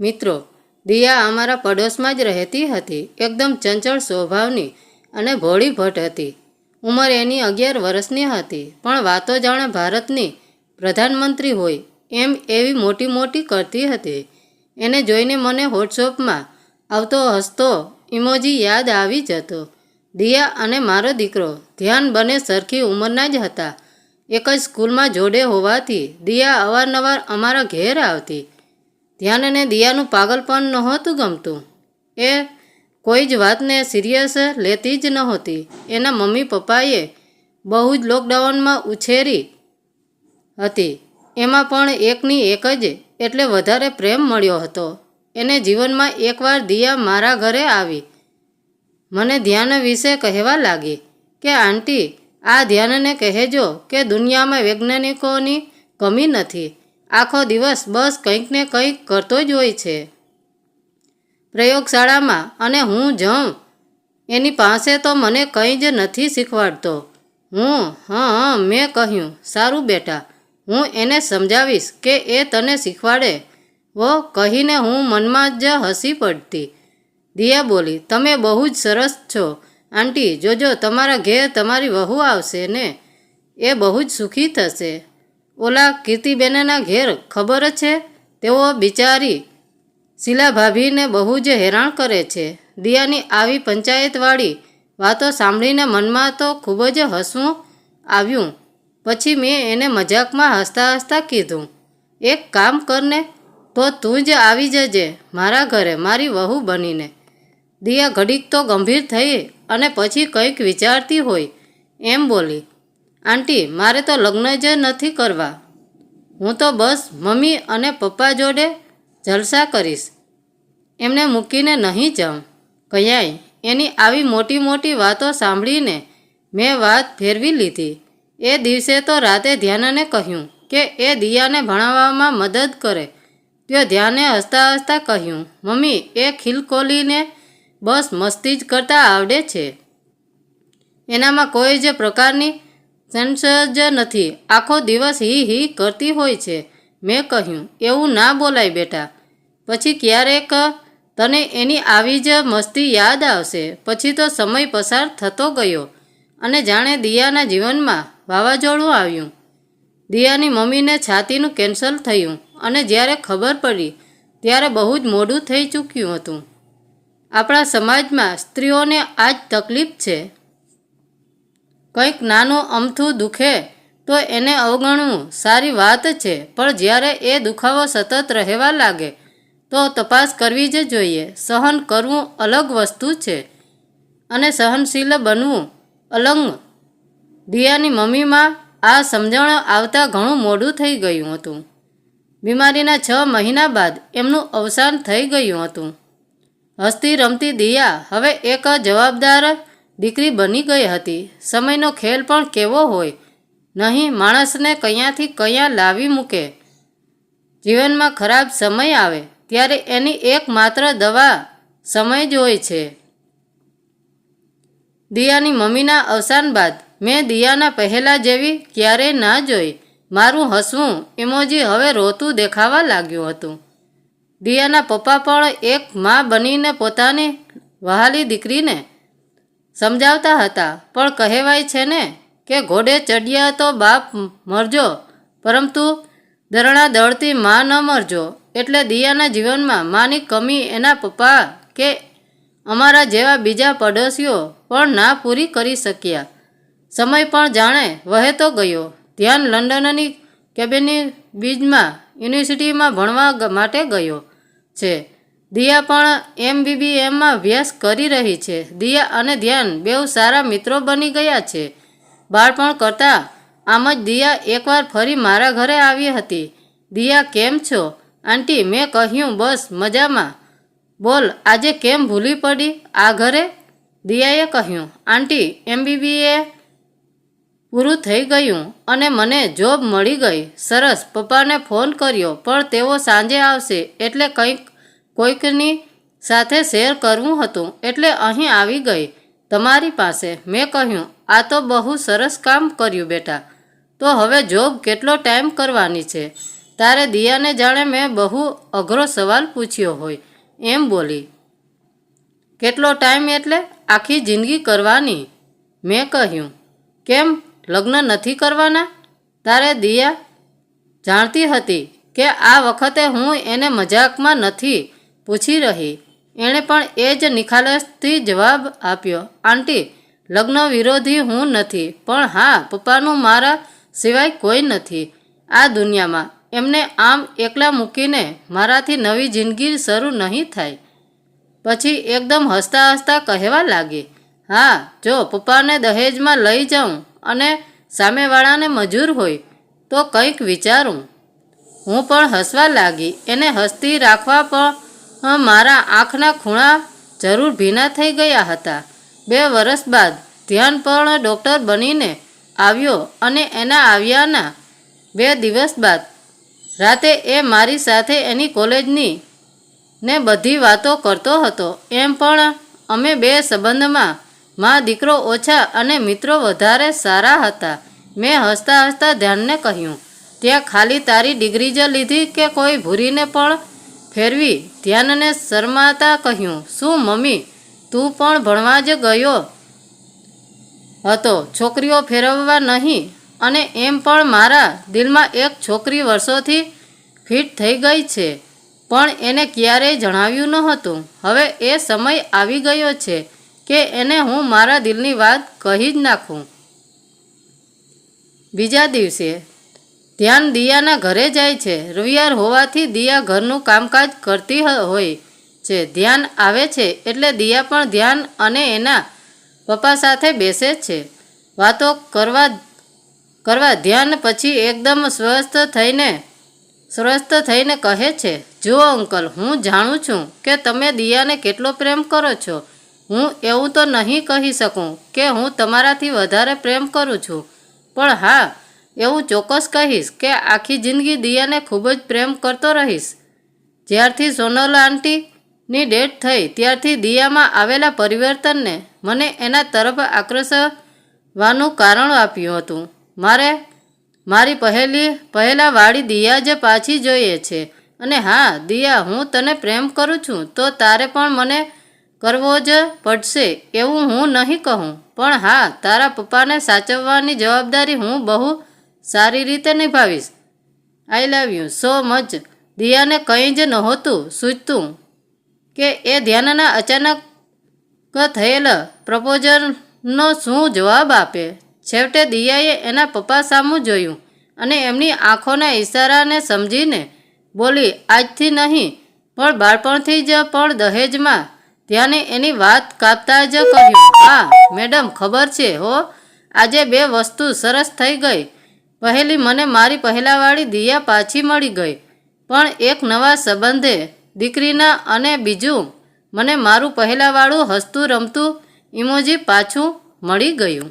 મિત્રો, દિયા અમારા પડોશમાં જ રહેતી હતી. એકદમ ચંચળ સ્વભાવની અને ભોળી ભટ્ટ હતી. ઉંમર એની અગિયાર વર્ષની હતી. પણ વાતો જાણે ભારતની પ્રધાનમંત્રી હોય એમ એવી મોટી મોટી કરતી હતી. એને જોઈને મને વોટ્સઅપમાં આવતો હસતો ઇમોજી યાદ આવી જતો દિયા અને મારો દીકરો ધ્યાન બને સરખી ઉંમરના જ હતા. એક જ સ્કૂલમાં જોડે હોવાથી દિયા અવારનવાર અમારા ઘેર આવતી. ધ્યાનને દિયાનું પાગલપણ નહોતું ગમતું. એ કોઈ જ વાતને સિરિયસ લેતી જ નહોતી. એના મમ્મી પપ્પાએ બહુ જ લોકડાઉનમાં ઉછેરી હતી. એમાં પણ એકની એક જ એટલે વધારે પ્રેમ મળ્યો હતો. એને જીવનમાં એકવાર દિયા મારા ઘરે આવી. મને ધ્યાન વિશે કહેવા લાગી કે, આંટી, આ ધ્યાનને કહેજો કે દુનિયામાં વૈજ્ઞાનિકોની કમી નથી. આખો દિવસ બસ કંઈક ને કંઈક કરતો જ હોય છે. પ્રયોગશાળામાં અને હું જાઉં, એની પાસે તો મને કંઈ જ નથી શીખવાડતો. હું, હા મેં કહ્યું, સારું બેટા, હું એને સમજાવીશ કે એ તને શીખવાડે. વો, કહીને હું મનમાં જ હસી પડતી. દિયા બોલી, તમે બહુ જ સરસ છો, આંટી, જોજો, તમારા ઘેર તમારી વહુ આવશે ને? એ બહુ જ સુખી થશે. ઓલા કીર્તિબેનના ઘેર ખબર છે? તેઓ બિચારી શીલા ભાભીને બહુ જ હેરાન કરે છે. દિયાની આવી પંચાયતવાળી વાતો સાંભળીને મનમાં તો ખૂબ જ હસવું આવ્યું. પછી મેં એને મજાકમાં હસતા હસતા કીધું, એક કામ કરને તો તું જ આવી જજે, મારા ઘરે, મારી વહુ બનીને. દિયા ઘડીક તો ગંભીર થઈ અને પછી કંઈક વિચારતી હોય એમ બોલી આંટી, મારે તો લગ્ન જ નથી કરવા. હું તો બસ મમ્મી અને પપ્પા જોડે જલસા કરીશ. એમને મૂકીને નહીં જાઉં. કયાય એની આવી મોટી મોટી વાતો સાંભળીને મેં વાત ફેરવી લીધી. એ દિવસે તો રાતે ધ્યાનને કહ્યું કે એ દિયાને ભણાવવામાં મદદ કરે. તે ધ્યાને હસતા હસતા કહ્યું, મમ્મી, એ ખિલકોલીને બસ મસ્તી જ કરતા આવડે છે. એનામાં કોઈ જ પ્રકારની સેન્સ જ નથી. આખો દિવસ હી હી કરતી હોય છે. મેં કહ્યું, એવું ના બોલાય બેટા. પછી ક્યારેક તને એની આવી જ મસ્તી યાદ આવશે. પછી તો સમય પસાર થતો ગયો અને જાણે દિયાના જીવનમાં વાવાઝોડું આવ્યું. દિયાની મમ્મીને છાતીનું કેન્સલ થયું અને જ્યારે ખબર પડી, ત્યારે બહુ જ મોડું થઈ ચૂક્યું હતું. આપણા સમાજમાં સ્ત્રીઓને આ જ તકલીફ છે. કંઈક નાનું અમથું દુખે, તો એને અવગણવું સારી વાત છે, પણ જ્યારે એ દુખાવો સતત રહેવા લાગે, તો તપાસ કરવી જ જોઈએ. સહન કરવું અલગ વસ્તુ છે. અને સહનશીલ બનવું અલંગ. દિયાની મમ્મીમાં આ સમજણ આવતા ઘણું મોડું થઈ ગયું હતું. બીમારીના છ મહિના બાદ એમનું અવસાન થઈ ગયું હતું. હસતી રમતી દિયા હવે એક જવાબદાર દીકરી બની ગઈ હતી. સમયનો ખેલ પણ કેવો હોય. નહીં, માણસને કયાંથી કયાં લાવી મૂકે? જીવનમાં ખરાબ સમય આવે, ત્યારે એની એકમાત્ર દવા સમય જ હોય છે. દિયાની મમ્મીના અવસાન બાદ મેં દિયાના પહેલાં જેવી ક્યારેય ના જોઈ. મારું હસવું ઇમોજી હવે રોતું દેખાવા લાગ્યું હતું. દિયાના પપ્પા પણ એક મા બનીને પોતાની વહાલી દીકરીને સમજાવતા હતા. પણ કહેવાય છે ને કે ઘોડે ચડ્યા તો બાપ મરજો, પરંતુ દરણા દળતી મા ન મરજો. એટલે દિયાના જીવનમાં માની કમી એના પપ્પા કે અમારા જેવા બીજા પડોશીઓ પણ ના પૂરી કરી શક્યા. સમય પણ જાણે વહેતો ગયો. ધ્યાન લંડનની કેબિની બીજમાં યુનિવર્સિટીમાં ભણવા માટે ગયો છે. દિયા પણ એમબીબીએમમાં અભ્યાસ કરી રહી છે. દિયા અને ધ્યાન બેઉ સારા મિત્રો બની ગયા છે. બાળપણ કરતાં આમ જ દિયા એકવાર ફરી મારા ઘરે આવી હતી. દિયા, કેમ છો? આંટી, મેં કહ્યું, બસ મજામાં. બોલ, આજે કેમ ભૂલી પડી? આ ઘરે? દિયાએ કહ્યું. આંટી, એમબીબીએ પૂરું થઈ ગયું અને મને જોબ મળી ગઈ. સરસ, પપ્પાને ફોન કર્યો, પણ તેઓ સાંજે આવશે, એટલે કંઈક કોઈકની સાથે શેર કરવું હતું એટલે અહીં આવી ગઈ. તમારી પાસે મેં કહ્યું, આ તો બહુ સરસ કામ કર્યું બેટા. તો હવે જોબ કેટલો ટાઈમ કરવાની છે? તારે દિયાને જાણે મેં બહુ અઘરો સવાલ પૂછ્યો હોય. એમ બોલી. કેટલો ટાઈમ એટલે આખી જિંદગી કરવાની? મેં કહ્યું. કેમ? લગ્ન નથી કરવાના? તારે દિયા જાણતી હતી કે આ વખતે હું એને મજાકમાં નથી પૂછી રહી. એણે પણ એ જ નિખાલસથી જવાબ આપ્યો, આંટી લગ્ન વિરોધી હું નથી, પણ હા, પપ્પાનું મારા સિવાય કોઈ નથી. આ દુનિયામાં એમને આમ એકલા મૂકીને મારાથી નવી જિંદગી શરૂ નહીં થાય. પછી એકદમ હસતા હસતા કહેવા લાગી, હા, જો પપ્પાને દહેજમાં લઈ જાઉં અને સામેવાળાને મજૂર હોય, તો કંઈક વિચારું. હું પણ હસવા લાગી, એને હસતી રાખવા પણ મારા આંખના ખૂણા જરૂર ભીના થઈ ગયા હતા. બે વર્ષ બાદ ધ્યાન પણ ડૉક્ટર બનીને આવ્યો અને એના આવ્યાના બે દિવસ બાદ રાતે એ મારી સાથે એની કોલેજની ને બધી વાતો કરતો હતો. એમ પણ અમે બે સંબંધમાં મા દીકરો ઓછા અને મિત્રો વધારે સારા હતા. મેં હસતા હસતા ધ્યાનને કહ્યું, ત્યાં ખાલી તારી ડિગ્રી જ લીધી કે કોઈ ભૂરીને પણ ફેરવી ધ્યાનને શરમાતા કહ્યું, શું મમ્મી, તું પણ ભણવા જ ગયો? હતો, છોકરીઓ ફેરવવા નહીં અને એમ પણ મારા દિલમાં એક છોકરી વર્ષોથી ફિટ થઈ ગઈ છે, પણ એને ક્યારેય જણાવ્યું નહોતું. હવે એ સમય આવી ગયો છે કે એને હું મારા દિલની વાત કહી જ નાખું. બીજા દિવસે ધ્યાન દિયાના ઘરે જાય છે. રવિવાર હોવાથી દિયા ઘરનું કામકાજ કરતી હોય છે. ધ્યાન આવે છે એટલે દિયા પણ ધ્યાન અને એના પપ્પા સાથે બેસે છે. વાતો કરવા કરવા ધ્યાન પછી એકદમ સ્વસ્થ થઈને સ્વસ્થ થઈને કહે છે, જુઓ અંકલ, હું જાણું છું કે તમે દિયાને કેટલો પ્રેમ કરો છો. હું એવું તો નહીં કહી શકું કે હું તમારાથી વધારે પ્રેમ કરું છું. પણ હા એવું ચોક્કસ કહીશ કે આખી જિંદગી દિયાને ખૂબ જ પ્રેમ કરતો રહીશ. જ્યારથી સોનલ આંટીની ડેટ થઈ, ત્યારથી દિયામાં આવેલા પરિવર્તનને મને એના તરફ આકર્ષવાનું કારણ આપ્યું હતું. મારે મારી પહેલી, પહેલાં વાળી દિયા જ પાછી જોઈએ છે. અને હા, દિયા, હું તને પ્રેમ કરું છું, તો તારે પણ મને કરવો જ પડશે એવું હું નહીં કહું. પણ હા, તારા પપ્પાને સાચવવાની જવાબદારી હું બહુ સારી રીતે નિભાવીશ. I love you so much દિયાને કંઈ જ નહોતું સૂચતું કે એ ધ્યાનના અચાનક થયેલ પ્રપોઝલનો શું જવાબ આપે. છેવટે દિયાએ એના પપ્પા સામું જોયું અને એમની આંખોના ઈશારાને સમજીને બોલી, આજથી નહીં, પણ બાળપણથી જ પણ દહેજમાં. ધ્યાને એની વાત કાપતા જ કહ્યું, હા, મેડમ, ખબર છે હો. આજે બે વસ્તુ સરસ થઈ ગઈ. પહેલી મને મારી પહેલાવાળી દિયા પાછી મળી ગઈ. પણ એક નવા સંબંધે, દીકરીના અને બીજું મને મારું પહેલાંવાળું હસતું રમતું ઇમોજી પાછું મળી ગયું.